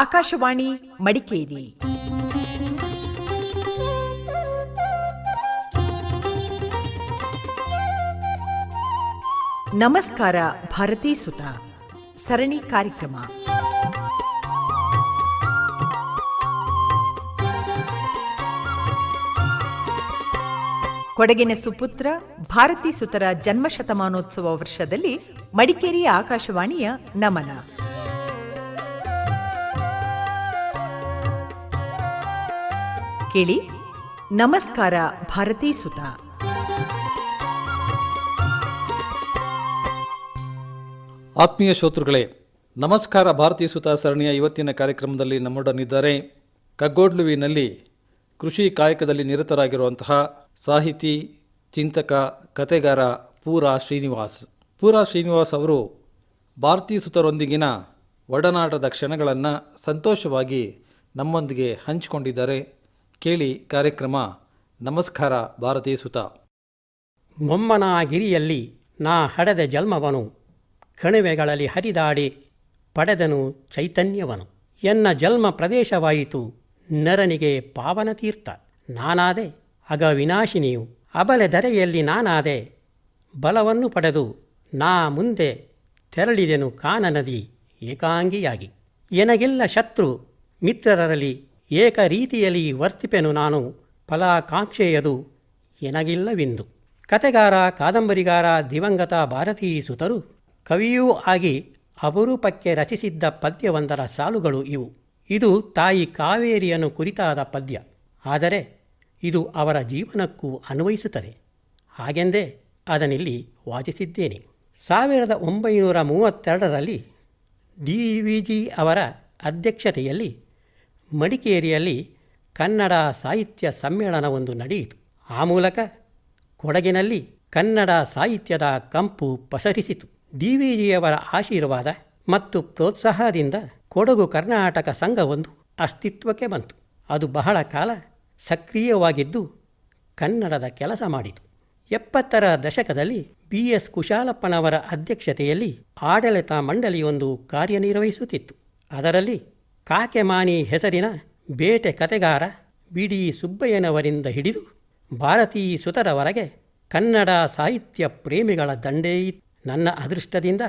ಆಕಾಶವಾಣಿ ಮಡಿಕೇರಿ. ನಮಸ್ಕಾರ, ಭಾರತೀ ಸುತ. ಸರಣಿ ಕಾರ್ಯಕ್ರಮ. ಕೊಡಗಿನ ಸುಪುತ್ರ, ಭಾರತೀ ಸುತರ ಜನ್ಮಶತಮಾನೋತ್ಸವ ವರ್ಷದಲ್ಲಿ ಮಡಿಕೇರಿ ಆಕಾಶವಾಣಿಯ ನಮನ. ಕೇಳಿ, ನಮಸ್ಕಾರ ಭಾರತೀ ಸುತ. ಆತ್ಮೀಯ ಶ್ರೋತೃಗಳೇ, ನಮಸ್ಕಾರ ಭಾರತೀಯ ಸುತ ಸರಣಿಯ ಇವತ್ತಿನ ಕಾರ್ಯಕ್ರಮದಲ್ಲಿ ನಮ್ಮೊಡನಿದ್ದಾರೆ ಕಗ್ಗೋಡ್ಲುವಿನಲ್ಲಿ ಕೃಷಿ ಕಾಯಕದಲ್ಲಿ ನಿರತರಾಗಿರುವಂತಹ ಸಾಹಿತಿ, ಚಿಂತಕ ಕತೆಗಾರ ಪೂರಾ ಶ್ರೀನಿವಾಸ್. ಪೂರಾ ಶ್ರೀನಿವಾಸ್ ಅವರು ಭಾರತೀಯ ಸುತರೊಂದಿಗಿನ ಒಡನಾಟದ ಕ್ಷಣಗಳನ್ನು ಸಂತೋಷವಾಗಿ ನಮ್ಮೊಂದಿಗೆ ಹಂಚಿಕೊಂಡಿದ್ದಾರೆ. ಕೇಳಿ ಕಾರ್ಯಕ್ರಮ ನಮಸ್ಕಾರ ಭಾರತೀಯ ಸುತ. ಮೊಮ್ಮನ ಗಿರಿಯಲ್ಲಿ ನಾ ಹಡೆದ ಜನ್ಮವನು, ಕಣಿವೆಗಳಲ್ಲಿ ಹರಿದಾಡಿ ಪಡೆದನು ಚೈತನ್ಯವನು. ಎನ್ನ ಜನ್ಮ ಪ್ರದೇಶವಾಯಿತು, ನರನಿಗೆ ಪಾವನ ತೀರ್ಥ. ನಾನಾದೆ, ಅಗ ವಿನಾಶಿನಿಯು, ಅಬಲೆ ದರೆಯಲ್ಲಿ ನಾನಾದೆ, ಬಲವನ್ನು ಪಡೆದು ನಾ ಮುಂದೆ ತೆರಳಿದೆನು ಕಾನ ನದಿ ಏಕಾಂಗಿಯಾಗಿ. ಎನಗಿಲ್ಲ ಶತ್ರು ಮಿತ್ರರಲ್ಲಿ ಏಕ ರೀತಿಯಲ್ಲಿ ವರ್ತಿಪೆನು ನಾನು ಫಲಾಕಾಂಕ್ಷೆಯದು ಎನಗಿಲ್ಲವೆಂದು. ಕತೆಗಾರ, ಕಾದಂಬರಿಗಾರ, ದಿವಂಗತ, ಭಾರತೀ ಸುತರು ಕವಿಯೂ ಆಗಿ ಅಪರೂಪಕ್ಕೆ ರಚಿಸಿದ್ದ ಪದ್ಯವೊಂದರ ಸಾಲುಗಳು ಇವು. ಇದು ತಾಯಿ ಕಾವೇರಿಯನ್ನು ಕುರಿತಾದ ಪದ್ಯ. ಆದರೆ ಇದು ಅವರ ಜೀವನಕ್ಕೂ ಅನ್ವಯಿಸುತ್ತದೆ. ಹಾಗೆಂದೇ ಅದನ್ನಿಲ್ಲಿ ವಾಚಿಸಿದ್ದೇನೆ. ಸಾವಿರದ ಒಂಬೈನೂರ ಮೂವತ್ತೆರಡರಲ್ಲಿ ಡಿ ವಿ ಜಿ ಅವರ ಅಧ್ಯಕ್ಷತೆಯಲ್ಲಿ ಮಡಿಕೇರಿಯಲ್ಲಿ ಕನ್ನಡ ಸಾಹಿತ್ಯ ಸಮ್ಮೇಳನವೊಂದು ನಡೆಯಿತು. ಆ ಮೂಲಕ ಕೊಡಗಿನಲ್ಲಿ ಕನ್ನಡ ಸಾಹಿತ್ಯದ ಕಂಪು ಪಸರಿಸಿತು. ಡಿ ವಿ ಜಿಯವರ ಆಶೀರ್ವಾದ ಮತ್ತು ಪ್ರೋತ್ಸಾಹದಿಂದ ಕೊಡಗು ಕರ್ನಾಟಕ ಸಂಘವೊಂದು ಅಸ್ತಿತ್ವಕ್ಕೆ ಬಂತು. ಅದು ಬಹಳ ಕಾಲ ಸಕ್ರಿಯವಾಗಿದ್ದು ಕನ್ನಡದ ಕೆಲಸ ಮಾಡಿತು. ಎಪ್ಪತ್ತರ ದಶಕದಲ್ಲಿ ಬಿ ಎಸ್ ಕುಶಾಲಪ್ಪನವರ ಅಧ್ಯಕ್ಷತೆಯಲ್ಲಿ ಆಡಳಿತ ಮಂಡಳಿಯೊಂದು ಕಾರ್ಯನಿರ್ವಹಿಸುತ್ತಿತ್ತು. ಅದರಲ್ಲಿ ಕಾಕೆಮಾನಿ ಹೆಸರಿನ ಬೇಟೆ ಕತೆಗಾರ ಬಿಡಿ ಸುಬ್ಬಯ್ಯನವರಿಂದ ಹಿಡಿದು ಭಾರತೀ ಸುತರವರೆಗೆ ಕನ್ನಡ ಸಾಹಿತ್ಯ ಪ್ರೇಮಿಗಳ ದಂಡೇ ನನ್ನ ಅದೃಷ್ಟದಿಂದ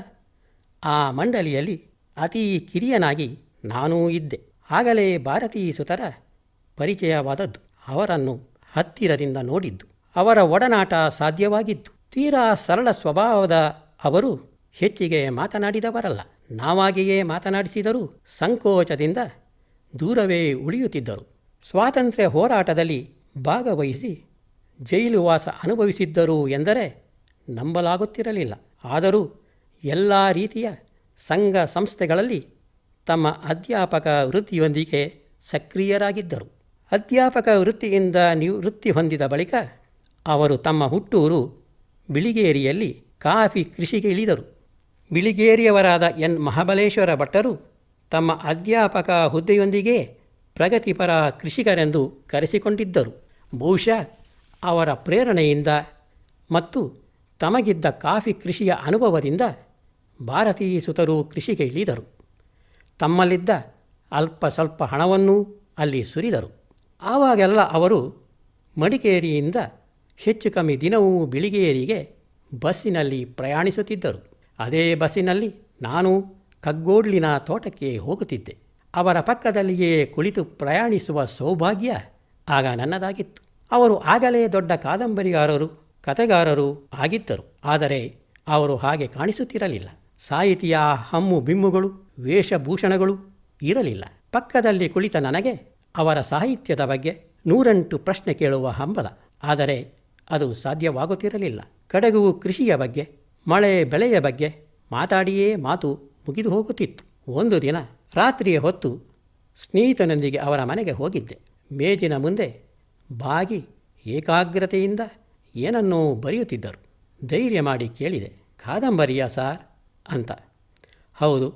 ಆ ಮಂಡಳಿಯಲ್ಲಿ ಅತಿ ಕಿರಿಯನಾಗಿ ನಾನೂ ಇದ್ದೆ. ಆಗಲೇ ಭಾರತೀ ಸುತರ ಪರಿಚಯವಾದದ್ದು. ಅವರನ್ನು ಹತ್ತಿರದಿಂದ ನೋಡಿದ್ದು. ಅವರ ಒಡನಾಟ ಸಾಧ್ಯವಾಗಿದ್ದು ತೀರಾ ಸರಳ ಸ್ವಭಾವದ ಅವರು ಹೆಚ್ಚಿಗೆ ಮಾತನಾಡಿದವರಲ್ಲ. ನಾವಾಗಿಯೇ ಮಾತನಾಡಿಸಿದರೂ ಸಂಕೋಚದಿಂದ ದೂರವೇ ಉಳಿಯುತ್ತಿದ್ದರು. ಸ್ವಾತಂತ್ರ್ಯ ಹೋರಾಟದಲ್ಲಿ ಭಾಗವಹಿಸಿ ಜೈಲುವಾಸ ಅನುಭವಿಸಿದ್ದರು ಎಂದರೆ ನಂಬಲಾಗುತ್ತಿರಲಿಲ್ಲ. ಆದರೂ ಎಲ್ಲ ರೀತಿಯ ಸಂಘ ಸಂಸ್ಥೆಗಳಲ್ಲಿ ತಮ್ಮ ಅಧ್ಯಾಪಕ ವೃತ್ತಿಯೊಂದಿಗೆ ಸಕ್ರಿಯರಾಗಿದ್ದರು. ಅಧ್ಯಾಪಕ ವೃತ್ತಿಯಿಂದ ನಿವೃತ್ತಿ ಹೊಂದಿದ ಬಳಿಕ ಅವರು ತಮ್ಮ ಹುಟ್ಟೂರು ಬಿಳಿಗೇರಿಯಲ್ಲಿ ಕಾಫಿ ಕೃಷಿಗೆ ಇಳಿದರು. ಬಿಳಿಗೇರಿಯವರಾದ ಎನ್. ಮಹಾಬಲೇಶ್ವರ ಭಟ್ಟರು ತಮ್ಮ ಅಧ್ಯಾಪಕ ಹುದ್ದೆಯೊಂದಿಗೆ ಪ್ರಗತಿಪರ ಕೃಷಿಕರೆಂದು ಕರೆಸಿಕೊಂಡಿದ್ದರು. ಬಹುಶಃ ಅವರ ಪ್ರೇರಣೆಯಿಂದ ಮತ್ತು ತಮಗಿದ್ದ ಕಾಫಿ ಕೃಷಿಯ ಅನುಭವದಿಂದ ಭಾರತೀಯ ಸುತರು ಕೃಷಿಗೆ ಇಳಿದರು. ತಮ್ಮಲ್ಲಿದ್ದ ಅಲ್ಪ ಸ್ವಲ್ಪ ಹಣವನ್ನು ಅಲ್ಲಿ ಸುರಿದರು. ಆವಾಗೆಲ್ಲ ಅವರು ಮಡಿಕೇರಿಯಿಂದ ಹೆಚ್ಚು ಕಮ್ಮಿ ದಿನವೂ ಬಿಳಿಗೇರಿಗೆ ಬಸ್ಸಿನಲ್ಲಿ ಪ್ರಯಾಣಿಸುತ್ತಿದ್ದರು. ಅದೇ ಬಸ್ಸಿನಲ್ಲಿ ನಾನು ಕಗ್ಗೋಡ್ಲಿನ ತೋಟಕ್ಕೆ ಹೋಗುತ್ತಿದ್ದೆ. ಅವರ ಪಕ್ಕದಲ್ಲಿಯೇ ಕುಳಿತು ಪ್ರಯಾಣಿಸುವ ಸೌಭಾಗ್ಯ ಆಗ ನನ್ನದಾಗಿತ್ತು. ಅವರು ಆಗಲೇ ದೊಡ್ಡ ಕಾದಂಬರಿಗಾರರು, ಕಥೆಗಾರರು ಆಗಿದ್ದರು. ಆದರೆ ಅವರು ಹಾಗೆ ಕಾಣಿಸುತ್ತಿರಲಿಲ್ಲ. ಸಾಹಿತಿಯ ಹಮ್ಮು ಬಿಮ್ಮುಗಳು, ವೇಷಭೂಷಣಗಳು ಇರಲಿಲ್ಲ. ಪಕ್ಕದಲ್ಲಿ ಕುಳಿತ ನನಗೆ ಅವರ ಸಾಹಿತ್ಯದ ಬಗ್ಗೆ ನೂರೆಂಟು ಪ್ರಶ್ನೆ ಕೇಳುವ ಹಂಬಲ. ಆದರೆ ಅದು ಸಾಧ್ಯವಾಗುತ್ತಿರಲಿಲ್ಲ. ಕಡೆಗೂ ಕೃಷಿಯ ಬಗ್ಗೆ ಮಳೆ ಬೆಳೆಯ ಬಗ್ಗೆ ಮಾತಾಡಿಯೇ ಮಾತು ಮುಗಿದು ಹೋಗುತ್ತಿತ್ತು. ಒಂದು ದಿನ ರಾತ್ರಿಯ ಹೊತ್ತು ಸ್ನೇಹಿತನೊಂದಿಗೆ ಅವರ ಮನೆಗೆ ಹೋಗಿದ್ದೆ. ಮೇಜಿನ ಮುಂದೆ ಬಾಗಿ ಏಕಾಗ್ರತೆಯಿಂದ ಏನನ್ನೋ ಬರೆಯುತ್ತಿದ್ದರು. ಧೈರ್ಯ ಮಾಡಿ ಕೇಳಿದೆ, ಕಾದಂಬರಿಯ ಸಾರ್? ಅಂತ. ಹೌದು,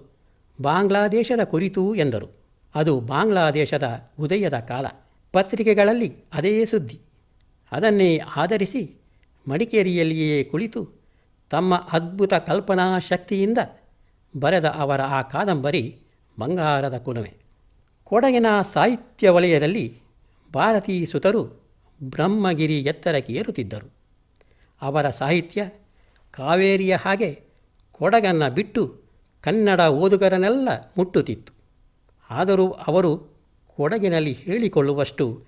ಬಾಂಗ್ಲಾದೇಶದ ಕುರಿತು ಎಂದರು. ಅದು ಬಾಂಗ್ಲಾದೇಶದ ಉದಯದ ಕಾಲ. ಪತ್ರಿಕೆಗಳಲ್ಲಿ ಅದೇ ಸುದ್ದಿ. ಅದನ್ನೇ ಆಧರಿಸಿ ಮಡಿಕೇರಿಯಲ್ಲಿಯೇ ಕುಳಿತು ತಮ್ಮ ಅದ್ಭುತ ಕಲ್ಪನಾ ಶಕ್ತಿಯಿಂದ ಬರೆದ ಅವರ ಆ ಕಾದಂಬರಿ ಬಂಗಾರದ ಕುಲುಮೆ ಕೊಡಗಿನ ಸಾಹಿತ್ಯ ವಲಯದಲ್ಲಿ ಭಾರತೀ ಸುತರು ಬ್ರಹ್ಮಗಿರಿ ಎತ್ತರಕ್ಕೆ ಏರುತ್ತಿದ್ದರು. ಅವರ ಸಾಹಿತ್ಯ ಕಾವೇರಿಯ ಹಾಗೆ ಕೊಡಗನ್ನು ಬಿಟ್ಟು ಕನ್ನಡ ಓದುಗರನ್ನೆಲ್ಲ ಮುಟ್ಟುತ್ತಿತ್ತು. ಆದರೂ ಅವರು ಕೊಡಗಿನಲ್ಲಿ ಹೇಳಿಕೊಳ್ಳುವಷ್ಟು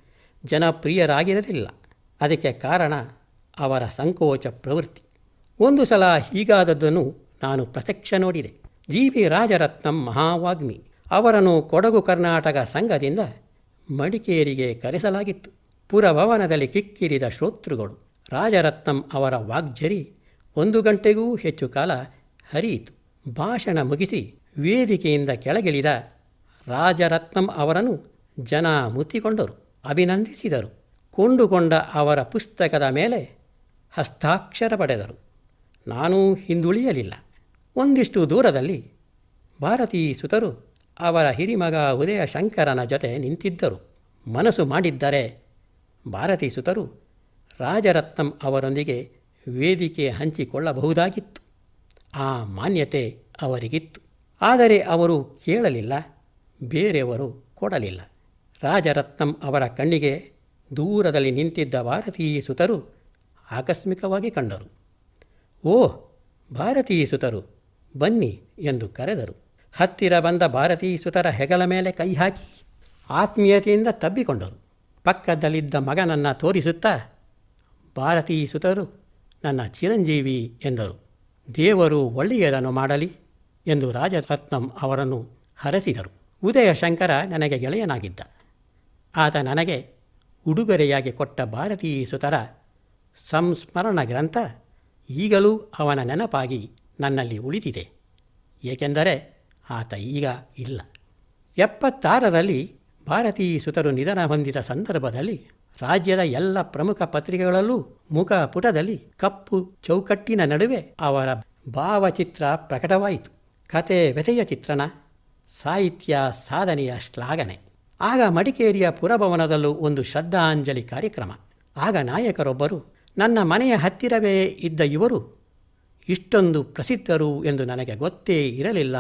ಜನಪ್ರಿಯರಾಗಿರಲಿಲ್ಲ. ಅದಕ್ಕೆ ಕಾರಣ ಅವರ ಸಂಕೋಚ ಪ್ರವೃತ್ತಿ. ಒಂದು ಸಲ ಹೀಗಾದದ್ದನ್ನು ನಾನು ಪ್ರತ್ಯಕ್ಷ ನೋಡಿದೆ. ಜಿ ವಿ ರಾಜರತ್ನಂ ಮಹಾವಾಗ್ಮಿ ಅವರನ್ನು ಕೊಡಗು ಕರ್ನಾಟಕ ಸಂಘದಿಂದ ಮಡಿಕೇರಿಗೆ ಕರೆಸಲಾಗಿತ್ತು. ಪುರಭವನದಲ್ಲಿ ಕಿಕ್ಕಿರಿದ ಶ್ರೋತೃಗಳು ರಾಜರತ್ನಂ ಅವರ ವಾಗ್ಜರಿ ಒಂದು ಗಂಟೆಗೂ ಹೆಚ್ಚು ಕಾಲ ಹರಿಯಿತು. ಭಾಷಣ ಮುಗಿಸಿ ವೇದಿಕೆಯಿಂದ ಕೆಳಗಿಳಿದ ರಾಜರತ್ನಂ ಅವರನ್ನು ಜನ ಮುತ್ತಿಕೊಂಡರು, ಅಭಿನಂದಿಸಿದರು. ಕೊಂಡುಕೊಂಡ ಅವರ ಪುಸ್ತಕದ ಮೇಲೆ ಹಸ್ತಾಕ್ಷರ ಪಡೆದರು. ನಾನೂ ಹಿಂದುಳಿಯಲಿಲ್ಲ. ಒಂದಿಷ್ಟು ದೂರದಲ್ಲಿ ಭಾರತೀ ಸುತರು ಅವರ ಹಿರಿಮಗ ಉದಯ ಶಂಕರನ ಜೊತೆ ನಿಂತಿದ್ದರು. ಮನಸ್ಸು ಮಾಡಿದ್ದರೆ ಭಾರತೀ ಸುತರು ರಾಜರತ್ನಂ ಅವರೊಂದಿಗೆ ವೇದಿಕೆ ಹಂಚಿಕೊಳ್ಳಬಹುದಾಗಿತ್ತು. ಆ ಮಾನ್ಯತೆ ಅವರಿಗಿತ್ತು. ಆದರೆ ಅವರು ಕೇಳಲಿಲ್ಲ, ಬೇರೆಯವರು ಕೊಡಲಿಲ್ಲ. ರಾಜರತ್ನಂ ಅವರ ಕಣ್ಣಿಗೆ ದೂರದಲ್ಲಿ ನಿಂತಿದ್ದ ಭಾರತೀಯ ಸುತರು ಆಕಸ್ಮಿಕವಾಗಿ ಕಂಡರು. ಓ ಭಾರತೀಯ ಸುತರು ಬನ್ನಿ ಎಂದು ಕರೆದರು. ಹತ್ತಿರ ಬಂದ ಭಾರತೀಯ ಸುತರ ಹೆಗಲ ಮೇಲೆ ಕೈ ಹಾಕಿ ಆತ್ಮೀಯತೆಯಿಂದ ತಬ್ಬಿಕೊಂಡರು. ಪಕ್ಕದಲ್ಲಿದ್ದ ಮಗನನ್ನು ತೋರಿಸುತ್ತಾ ಭಾರತೀಯ ಸುತರು ನನ್ನ ಚಿರಂಜೀವಿ ಎಂದರು. ದೇವರು ಒಳ್ಳೆಯದನ್ನು ಮಾಡಲಿ ಎಂದು ರಾಜರತ್ನಂ ಅವರನ್ನು ಹರಸಿದರು. ಉದಯ ಶಂಕರ ನನಗೆ ಗೆಳೆಯನಾಗಿದ್ದ. ಆತ ನನಗೆ ಉಡುಗೊರೆಯಾಗಿ ಕೊಟ್ಟ ಭಾರತೀಯ ಸುತರ ಸಂಸ್ಮರಣ ಗ್ರಂಥ ಈಗಲೂ ಅವನ ನೆನಪಾಗಿ ನನ್ನಲ್ಲಿ ಉಳಿದಿದೆ. ಏಕೆಂದರೆ ಆತ ಈಗ ಇಲ್ಲ. ಎಪ್ಪತ್ತಾರರಲ್ಲಿ ಭಾರತೀಯ ಸುತರು ನಿಧನ ಹೊಂದಿದ ಸಂದರ್ಭದಲ್ಲಿ ರಾಜ್ಯದ ಎಲ್ಲ ಪ್ರಮುಖ ಪತ್ರಿಕೆಗಳಲ್ಲೂ ಮುಖ ಪುಟದಲ್ಲಿ ಕಪ್ಪು ಚೌಕಟ್ಟಿನ ನಡುವೆ ಅವರ ಭಾವಚಿತ್ರ ಪ್ರಕಟವಾಯಿತು. ಕತೆ ವ್ಯಥೆಯ ಚಿತ್ರಣ, ಸಾಹಿತ್ಯ ಸಾಧನೆಯ ಶ್ಲಾಘನೆ, ಆಗ ಮಡಿಕೇರಿಯ ಪುರಭವನದಲ್ಲೂ ಒಂದು ಶ್ರದ್ಧಾಂಜಲಿ ಕಾರ್ಯಕ್ರಮ. ಆಗ ನಾಯಕರೊಬ್ಬರು ನನ್ನ ಮನೆಯ ಹತ್ತಿರವೇ ಇದ್ದ ಇವರು ಇಷ್ಟೊಂದು ಪ್ರಸಿದ್ಧರು ಎಂದು ನನಗೆ ಗೊತ್ತೇ ಇರಲಿಲ್ಲ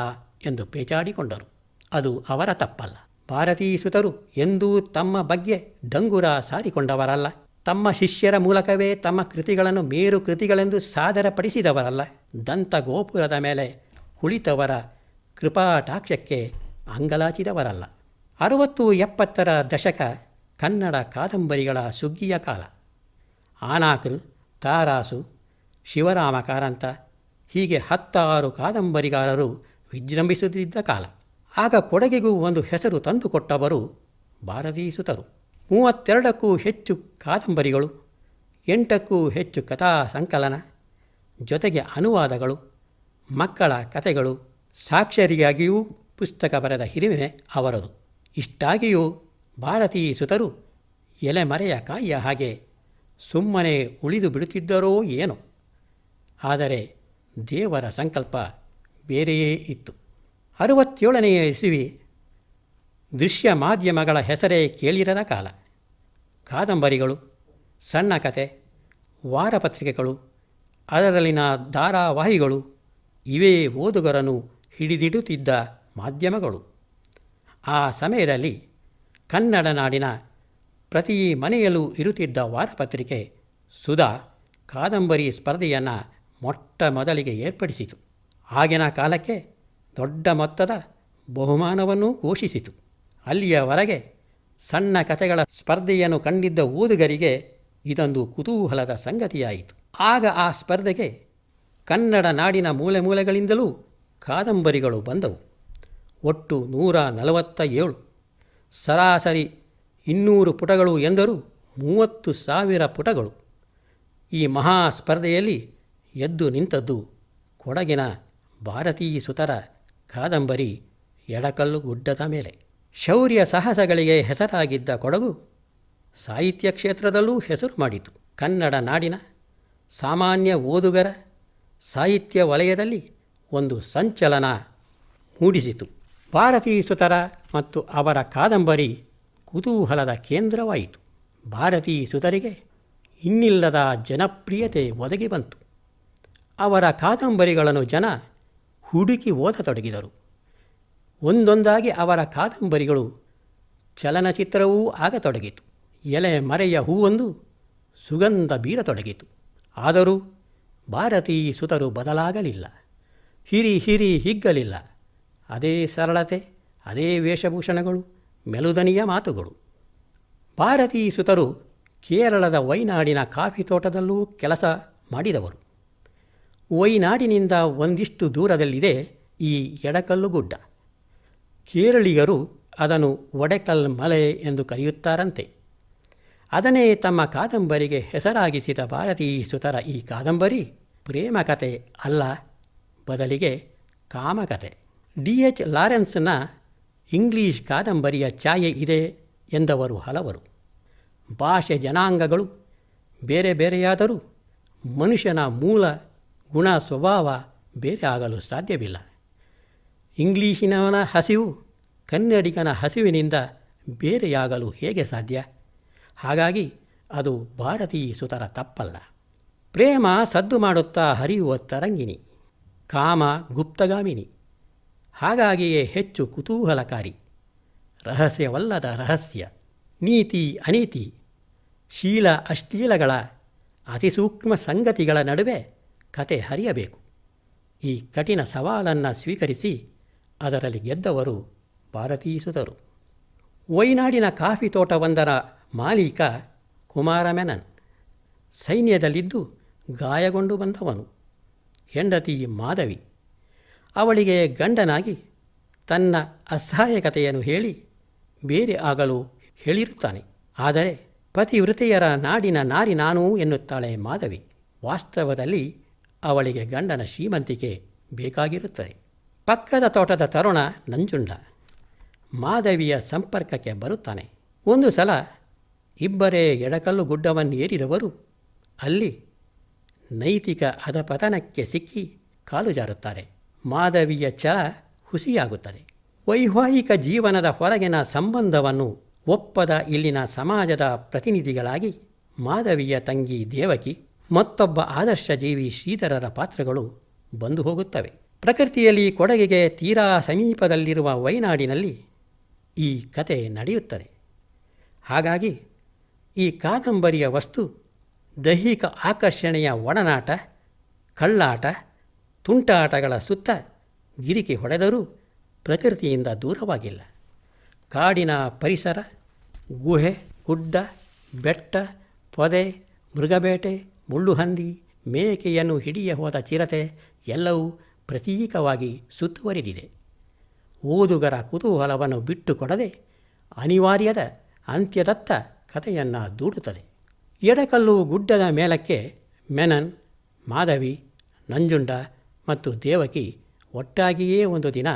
ಎಂದು ಪೇಚಾಡಿಕೊಂಡರು. ಅದು ಅವರ ತಪ್ಪಲ್ಲ. ಭಾರತೀ ಸುತರು ಎಂದೂ ತಮ್ಮ ಬಗ್ಗೆ ಡಂಗುರ ಸಾರಿಕೊಂಡವರಲ್ಲ. ತಮ್ಮ ಶಿಷ್ಯರ ಮೂಲಕವೇ ತಮ್ಮ ಕೃತಿಗಳನ್ನು ಮೇರು ಕೃತಿಗಳೆಂದು ಸಾದರಪಡಿಸಿದವರಲ್ಲ. ದಂತ ಗೋಪುರದ ಮೇಲೆ ಕುಳಿತವರ ಕೃಪಾಟಾಕ್ಷಕ್ಕೆ ಅಂಗಲಾಚಿದವರಲ್ಲ. ಅರುವತ್ತು ಎಪ್ಪತ್ತರ ದಶಕ ಕನ್ನಡ ಕಾದಂಬರಿಗಳ ಸುಗ್ಗಿಯ ಕಾಲ. ಆನಾಕರು, ತಾರಾಸು ಶಿವರಾಮ ಕಾರಂತ ಹೀಗೆ ಹತ್ತಾರು ಕಾದಂಬರಿಗಾರರು ವಿಜೃಂಭಿಸುತ್ತಿದ್ದ ಕಾಲ. ಆಗ ಕೊಡಗಿಗೂ ಒಂದು ಹೆಸರು ತಂದುಕೊಟ್ಟವರು ಭಾರತೀಸುತರು ಮೂವತ್ತೆರಡಕ್ಕೂ ಹೆಚ್ಚು ಕಾದಂಬರಿಗಳು, ಎಂಟಕ್ಕೂ ಹೆಚ್ಚು ಕಥಾ ಸಂಕಲನ ಜೊತೆಗೆ ಅನುವಾದಗಳು, ಮಕ್ಕಳ ಕಥೆಗಳು, ಸಾಕ್ಷರಿಯಾಗಿಯೂ ಪುಸ್ತಕ ಬರೆದ ಹಿರಿಮೆ ಅವರದು. ಇಷ್ಟಾಗಿಯೂ ಭಾರತೀಯ ಸುತರು ಎಲೆಮರೆಯ ಕಾಯಿಯ ಹಾಗೆ ಸುಮ್ಮನೆ ಉಳಿದು ಬಿಡುತ್ತಿದ್ದರೋ ಏನೋ. ಆದರೆ ದೇವರ ಸಂಕಲ್ಪ ಬೇರೆಯೇ ಇತ್ತು. ಅರುವತ್ತೇಳನೆಯ ಇಸುವಿ ದೃಶ್ಯ ಮಾಧ್ಯಮಗಳ ಹೆಸರೇ ಕೇಳಿರದ ಕಾಲ. ಕಾದಂಬರಿಗಳು, ಸಣ್ಣ ಕತೆ, ವಾರಪತ್ರಿಕೆಗಳು, ಅದರಲ್ಲಿನ ಧಾರಾವಾಹಿಗಳು, ಇವೇ ಓದುಗರನ್ನು ಹಿಡಿದಿಡುತ್ತಿದ್ದ ಮಾಧ್ಯಮಗಳು. ಆ ಸಮಯದಲ್ಲಿ ಕನ್ನಡ ನಾಡಿನ ಪ್ರತಿ ಮನೆಯಲ್ಲೂ ಇರುತ್ತಿದ್ದ ವಾರಪತ್ರಿಕೆ ಸುಧಾ ಕಾದಂಬರಿ ಸ್ಪರ್ಧೆಯನ್ನು ಮೊಟ್ಟ ಮೊದಲಿಗೆ ಏರ್ಪಡಿಸಿತು. ಆಗಿನ ಕಾಲಕ್ಕೆ ದೊಡ್ಡ ಮೊತ್ತದ ಬಹುಮಾನವನ್ನೂ ಘೋಷಿಸಿತು. ಅಲ್ಲಿಯವರೆಗೆ ಸಣ್ಣ ಕಥೆಗಳ ಸ್ಪರ್ಧೆಯನ್ನು ಕಂಡಿದ್ದ ಓದುಗರಿಗೆ ಇದೊಂದು ಕುತೂಹಲದ ಸಂಗತಿಯಾಯಿತು. ಆಗ ಆ ಸ್ಪರ್ಧೆಗೆ ಕನ್ನಡ ನಾಡಿನ ಮೂಲೆ ಮೂಲೆಗಳಿಂದಲೂ ಕಾದಂಬರಿಗಳು ಬಂದವು. ಒಟ್ಟು ನೂರ ನಲವತ್ತ ಏಳು ಸರಾಸರಿ ಇನ್ನೂರು ಪುಟಗಳು ಎಂದರೂ ಮೂವತ್ತು ಸಾವಿರ ಪುಟಗಳು. ಈ ಮಹಾ ಸ್ಪರ್ಧೆಯಲ್ಲಿ ಎದ್ದು ನಿಂತದ್ದು ಕೊಡಗಿನ ಭಾರತೀಯ ಸುತರ ಕಾದಂಬರಿ ಎಡಕಲ್ಲು ಗುಡ್ಡದ ಮೇಲೆ. ಶೌರ್ಯ ಸಾಹಸಗಳಿಗೆ ಹೆಸರಾಗಿದ್ದ ಕೊಡಗು ಸಾಹಿತ್ಯ ಕ್ಷೇತ್ರದಲ್ಲೂ ಹೆಸರು ಮಾಡಿತು. ಕನ್ನಡ ನಾಡಿನ ಸಾಮಾನ್ಯ ಓದುಗರ ಸಾಹಿತ್ಯ ವಲಯದಲ್ಲಿ ಒಂದು ಸಂಚಲನ ಮೂಡಿಸಿತು. ಭಾರತೀಯ ಸುತರ ಮತ್ತು ಅವರ ಕಾದಂಬರಿ ಕುತೂಹಲದ ಕೇಂದ್ರವಾಯಿತು. ಭಾರತೀ ಸುತರಿಗೆ ಇನ್ನಿಲ್ಲದ ಜನಪ್ರಿಯತೆ ಒದಗಿ ಬಂತು. ಅವರ ಕಾದಂಬರಿಗಳನ್ನು ಜನ ಹುಡುಕಿ ಓದತೊಡಗಿದರು. ಒಂದೊಂದಾಗಿ ಅವರ ಕಾದಂಬರಿಗಳು ಚಲನಚಿತ್ರವೂ ಆಗತೊಡಗಿತು. ಎಲೆ ಮರೆಯ ಹೂವೊಂದು ಸುಗಂಧ ಬೀರತೊಡಗಿತು. ಆದರೂ ಭಾರತೀ ಸುತರು ಬದಲಾಗಲಿಲ್ಲ. ಹಿರಿ ಹಿರಿ ಹಿಗ್ಗಲಿಲ್ಲ. ಅದೇ ಸರಳತೆ, ಅದೇ ವೇಷಭೂಷಣಗಳು ಮೆಲುದನಿಯ ಮಾತುಗಳು. ಭಾರತೀ ಸುತರು ಕೇರಳದ ವೈನಾಡಿನ ಕಾಫಿ ತೋಟದಲ್ಲೂ ಕೆಲಸ ಮಾಡಿದವರು. ವೈನಾಡಿನಿಂದ ಒಂದಿಷ್ಟು ದೂರದಲ್ಲಿದೆ ಈ ಎಡಕಲ್ಲು ಗುಡ್ಡ. ಕೇರಳಿಗರು ಅದನ್ನು ಒಡೆಕಲ್ ಮಲೆ ಎಂದು ಕರೆಯುತ್ತಾರಂತೆ. ಅದನ್ನೇ ತಮ್ಮ ಕಾದಂಬರಿಗೆ ಹೆಸರಾಗಿಸಿದ ಭಾರತೀ ಸುತರ ಈ ಕಾದಂಬರಿ ಪ್ರೇಮಕತೆ ಅಲ್ಲ, ಬದಲಿಗೆ ಕಾಮಕತೆ. ಡಿ ಎಚ್ ಲಾರೆನ್ಸ್ನ ಇಂಗ್ಲೀಷ್ ಕಾದಂಬರಿಯ ಛಾಯೆ ಇದೆ ಎಂದವರು ಹಲವರು. ಭಾಷೆ ಜನಾಂಗಗಳು ಬೇರೆ ಬೇರೆಯಾದರೂ ಮನುಷ್ಯನ ಮೂಲ ಗುಣ ಸ್ವಭಾವ ಬೇರೆ ಆಗಲು ಸಾಧ್ಯವಿಲ್ಲ. ಇಂಗ್ಲೀಷಿನವನ ಹಸಿವು ಕನ್ನಡಿಗನ ಹಸಿವಿನಿಂದ ಬೇರೆಯಾಗಲು ಹೇಗೆ ಸಾಧ್ಯ? ಹಾಗಾಗಿ ಅದು ಭಾರತೀಯ ಸುತರ ತಪ್ಪಲ್ಲ. ಪ್ರೇಮ ಸದ್ದು ಮಾಡುತ್ತಾ ಹರಿಯುವ ತರಂಗಿನಿ ಕಾಮ ಗುಪ್ತಗಾಮಿನಿ. ಹಾಗಾಗಿಯೇ ಹೆಚ್ಚು ಕುತೂಹಲಕಾರಿ. ರಹಸ್ಯವಲ್ಲದ ರಹಸ್ಯ, ನೀತಿ ಅನೀತಿ, ಶೀಲ ಅಶ್ಲೀಲಗಳ ಅತಿಸೂಕ್ಷ್ಮ ಸಂಗತಿಗಳ ನಡುವೆ ಕತೆ ಹರಿಯಬೇಕು. ಈ ಕಠಿಣ ಸವಾಲನ್ನು ಸ್ವೀಕರಿಸಿ ಅದರಲ್ಲಿ ಗೆದ್ದವರು ಭಾರತೀಸುತರು. ವೈನಾಡಿನ ಕಾಫಿ ತೋಟವೊಂದರ ಮಾಲೀಕ ಕುಮಾರ ಮೆನನ್ ಸೈನ್ಯದಲ್ಲಿದ್ದು ಗಾಯಗೊಂಡು ಬಂದವನು. ಹೆಂಡತಿ ಮಾಧವಿ. ಅವಳಿಗೆ ಗಂಡನಾಗಿ ತನ್ನ ಅಸಹಾಯಕತೆಯನ್ನು ಹೇಳಿ ಬೇರೆ ಆಗಲು ಹೇಳಿರುತ್ತಾನೆ. ಆದರೆ ಪತಿವೃತೆಯರ ನಾಡಿನ ನಾರಿ ನಾನು ಎನ್ನುತ್ತಾಳೆ ಮಾಧವಿ. ವಾಸ್ತವದಲ್ಲಿ ಅವಳಿಗೆ ಗಂಡನ ಶ್ರೀಮಂತಿಕೆ ಬೇಕಾಗಿರುತ್ತದೆ. ಪಕ್ಕದ ತೋಟದ ತರುಣ ನಂಜುಂಡ ಮಾಧವಿಯ ಸಂಪರ್ಕಕ್ಕೆ ಬರುತ್ತಾನೆ. ಒಂದು ಸಲ ಇಬ್ಬರೇ ಎಡಕಲ್ಲು ಗುಡ್ಡವನ್ನು ಏರಿದವರು ಅಲ್ಲಿ ನೈತಿಕ ಅಧಪತನಕ್ಕೆ ಸಿಕ್ಕಿ ಕಾಲು ಜಾರುತ್ತಾರೆ. ಮಾಧವಿಯ ಛಲ ಹುಸಿಯಾಗುತ್ತದೆ. ವೈವಾಹಿಕ ಜೀವನದ ಹೊರಗಿನ ಸಂಬಂಧವನ್ನು ಒಪ್ಪದ ಇಲ್ಲಿನ ಸಮಾಜದ ಪ್ರತಿನಿಧಿಗಳಾಗಿ ಮಾಧವಿಯ ತಂಗಿ ದೇವಕಿ, ಮತ್ತೊಬ್ಬ ಆದರ್ಶ ಜೀವಿ ಶ್ರೀಧರರ ಪಾತ್ರಗಳು ಬಂದು ಹೋಗುತ್ತವೆ. ಪ್ರಕೃತಿಯಲ್ಲಿ ಕೊಡಗಿಗೆ ತೀರಾ ಸಮೀಪದಲ್ಲಿರುವ ವೈನಾಡಿನಲ್ಲಿ ಈ ಕತೆ ನಡೆಯುತ್ತದೆ. ಹಾಗಾಗಿ ಈ ಕಾದಂಬರಿಯ ವಸ್ತು ದೈಹಿಕ ಆಕರ್ಷಣೆಯ ಒಡನಾಟ, ಕಳ್ಳಾಟ ತುಂಟಾಟಗಳ ಸುತ್ತ ಗಿರಿಕೆ ಹೊಡೆದರೂ ಪ್ರಕೃತಿಯಿಂದ ದೂರವಾಗಿಲ್ಲ. ಕಾಡಿನ ಪರಿಸರ, ಗುಹೆ, ಗುಡ್ಡ, ಬೆಟ್ಟ, ಪೊದೆ, ಮೃಗಬೇಟೆ, ಮುಳ್ಳುಹಂದಿ, ಮೇಕೆಯನ್ನು ಹಿಡಿಯ ಹೋದ ಚಿರತೆ ಎಲ್ಲವೂ ಪ್ರತೀಕವಾಗಿ ಸುತ್ತುವರಿದಿದೆ. ಓದುಗರ ಕುತೂಹಲವನ್ನು ಬಿಟ್ಟುಕೊಡದೆ ಅನಿವಾರ್ಯದ ಅಂತ್ಯದತ್ತ ಕಥೆಯನ್ನು ದೂಡುತ್ತದೆ. ಎಡಕಲ್ಲು ಗುಡ್ಡದ ಮೇಲಕ್ಕೆ ಮೆನನ್, ಮಾಧವಿ, ನಂಜುಂಡ ಮತ್ತು ದೇವಕಿ ಒಟ್ಟಾಗಿಯೇ ಒಂದು ದಿನ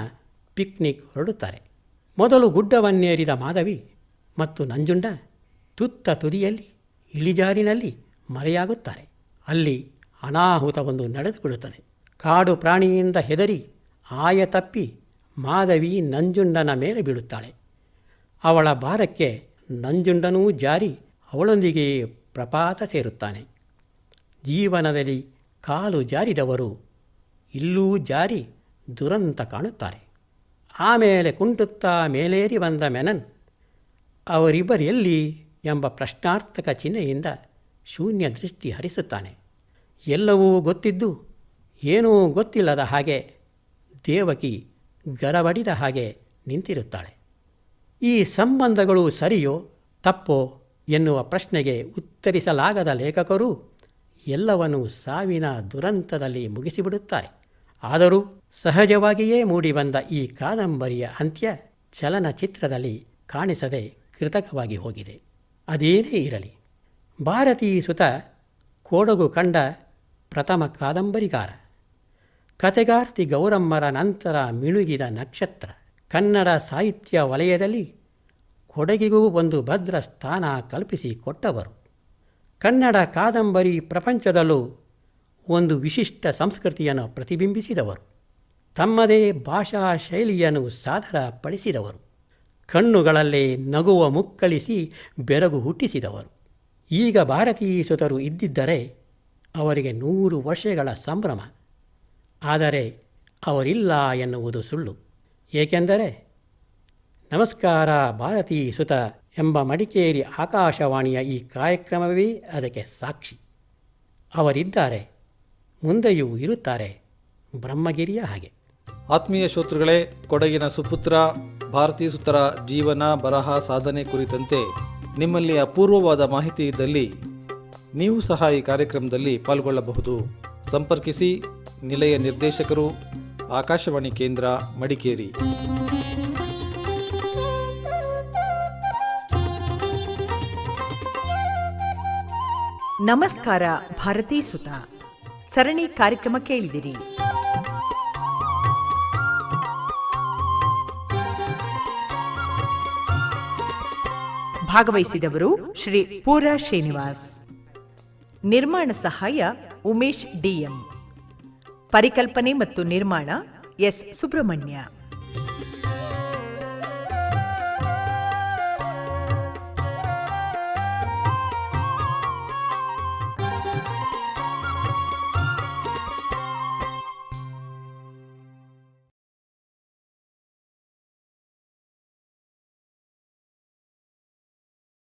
ಪಿಕ್ನಿಕ್ ಹೊರಡುತ್ತಾರೆ. ಮೊದಲು ಗುಡ್ಡವನ್ನೇರಿದ ಮಾಧವಿ ಮತ್ತು ನಂಜುಂಡ ತುತ್ತ ತುದಿಯಲ್ಲಿ, ಇಳಿಜಾರಿನಲ್ಲಿ ಮರೆಯಾಗುತ್ತಾರೆ. ಅಲ್ಲಿ ಅನಾಹುತವೊಂದು ನಡೆದುಬಿಡುತ್ತದೆ ಕಾಡು ಪ್ರಾಣಿಯಿಂದ ಹೆದರಿ ಆಯ ತಪ್ಪಿ ಮಾಧವಿ ನಂಜುಂಡನ ಮೇಲೆ ಬೀಳುತ್ತಾಳೆ. ಅವಳ ಭಾರಕ್ಕೆ ನಂಜುಂಡನೂ ಜಾರಿ ಅವಳೊಂದಿಗೆ ಪ್ರಪಾತ ಸೇರುತ್ತಾನೆ. ಜೀವನದಲ್ಲಿ ಕಾಲು ಜಾರಿದವರು ಇಲ್ಲೂ ಜಾರಿ ದುರಂತ ಕಾಣುತ್ತಾರೆ. ಆಮೇಲೆ ಕುಂಟುತ್ತಾ ಮೇಲೇರಿ ಬಂದ ಮೆನನ್ ಅವರಿಬ್ಬರೆಲ್ಲಿ ಎಂಬ ಪ್ರಶ್ನಾರ್ಥಕ ಚಿಹ್ನೆಯಿಂದ ಶೂನ್ಯ ದೃಷ್ಟಿ ಹರಿಸುತ್ತಾನೆ. ಎಲ್ಲವೂ ಗೊತ್ತಿದ್ದು ಏನೂ ಗೊತ್ತಿಲ್ಲದ ಹಾಗೆ ದೇವಕಿ ಗರಬಡಿದ ಹಾಗೆ ನಿಂತಿರುತ್ತಾಳೆ. ಈ ಸಂಬಂಧಗಳು ಸರಿಯೋ ತಪ್ಪೋ ಎನ್ನುವ ಪ್ರಶ್ನೆಗೆ ಉತ್ತರಿಸಲಾಗದ ಲೇಖಕರು ಎಲ್ಲವನ್ನೂ ಸಾವಿನ ದುರಂತದಲ್ಲಿ ಮುಗಿಸಿಬಿಡುತ್ತಾರೆ. ಆದರೂ ಸಹಜವಾಗಿಯೇ ಮೂಡಿಬಂದ ಈ ಕಾದಂಬರಿಯ ಅಂತ್ಯ ಚಲನಚಿತ್ರದಲ್ಲಿ ಕಾಣಿಸದೆ ಕೃತಕವಾಗಿ ಹೋಗಿದೆ. ಅದೇನೇ ಇರಲಿ. ಭಾರತೀ ಸುತ ಕೊಡಗು ಕಂಡ ಪ್ರಥಮ ಕಾದಂಬರಿಗಾರ. ಕತೆಗಾರ್ತಿ ಗೌರಮ್ಮರ ನಂತರ ಮಿಣುಗಿದ ನಕ್ಷತ್ರ. ಕನ್ನಡ ಸಾಹಿತ್ಯ ವಲಯದಲ್ಲಿ ಕೊಡಗಿಗೂ ಒಂದು ಭದ್ರ ಸ್ಥಾನ ಕಲ್ಪಿಸಿ ಕೊಟ್ಟವರು. ಕನ್ನಡ ಕಾದಂಬರಿ ಪ್ರಪಂಚದಲ್ಲೂ ಒಂದು ವಿಶಿಷ್ಟ ಸಂಸ್ಕೃತಿಯನ್ನು ಪ್ರತಿಬಿಂಬಿಸಿದವರು. ತಮ್ಮದೇ ಭಾಷಾ ಶೈಲಿಯನ್ನು ಸಾದರಪಡಿಸಿದವರು. ಕಣ್ಣುಗಳಲ್ಲೇ ನಗುವ ಮುಕ್ಕಳಿಸಿ ಬೆರಗು ಹುಟ್ಟಿಸಿದವರು. ಈಗ ಭಾರತೀಯ ಸುತರು ಇದ್ದಿದ್ದರೆ ಅವರಿಗೆ ನೂರು ವರ್ಷಗಳ ಸಂಭ್ರಮ. ಆದರೆ ಅವರಿಲ್ಲ ಎನ್ನುವುದು ಸುಳ್ಳು. ಏಕೆಂದರೆ ನಮಸ್ಕಾರ ಭಾರತೀ ಸುತ ಎಂಬ ಮಡಿಕೇರಿ ಆಕಾಶವಾಣಿಯ ಈ ಕಾರ್ಯಕ್ರಮವೇ ಅದಕ್ಕೆ ಸಾಕ್ಷಿ. ಅವರಿದ್ದಾರೆ ಮುಂದೆಯೂ ಇರುತ್ತಾರೆ ಬ್ರಹ್ಮಗಿರಿಯ ಹಾಗೆ. ಆತ್ಮೀಯ ಶ್ರೋತೃಗಳೇ ಕೊಡಗಿನ ಸುಪುತ್ರ ಭಾರತೀ ಸುತ್ತರ ಜೀವನ ಬರಹ ಸಾಧನೆ ಕುರಿತಂತೆ ನಿಮ್ಮಲ್ಲಿ ಅಪೂರ್ವವಾದ ಮಾಹಿತಿ ಇದ್ದಲ್ಲಿ ನೀವು ಸಹ ಈ ಕಾರ್ಯಕ್ರಮದಲ್ಲಿ ಪಾಲ್ಗೊಳ್ಳಬಹುದು. ಸಂಪರ್ಕಿಸಿ ನಿಲಯ ನಿರ್ದೇಶಕರು ಆಕಾಶವಾಣಿ ಕೇಂದ್ರ ಮಡಿಕೇರಿ. ನಮಸ್ಕಾರ ಭಾರತೀ ಸುತ. ಸರಣಿ ಕಾರ್ಯಕ್ರಮ ಕೇಳಿದಿರಿ. ಭಾಗವಹಿಸಿದವರು ಶ್ರೀ ಪೂರಾ ಶ್ರೀನಿವಾಸ್. ನಿರ್ಮಾಣ ಸಹಾಯ ಉಮೇಶ್ ಡಿಎಂ ಪರಿಕಲ್ಪನೆ ಮತ್ತು ನಿರ್ಮಾಣ ಎಸ್ ಸುಬ್ರಹ್ಮಣ್ಯ.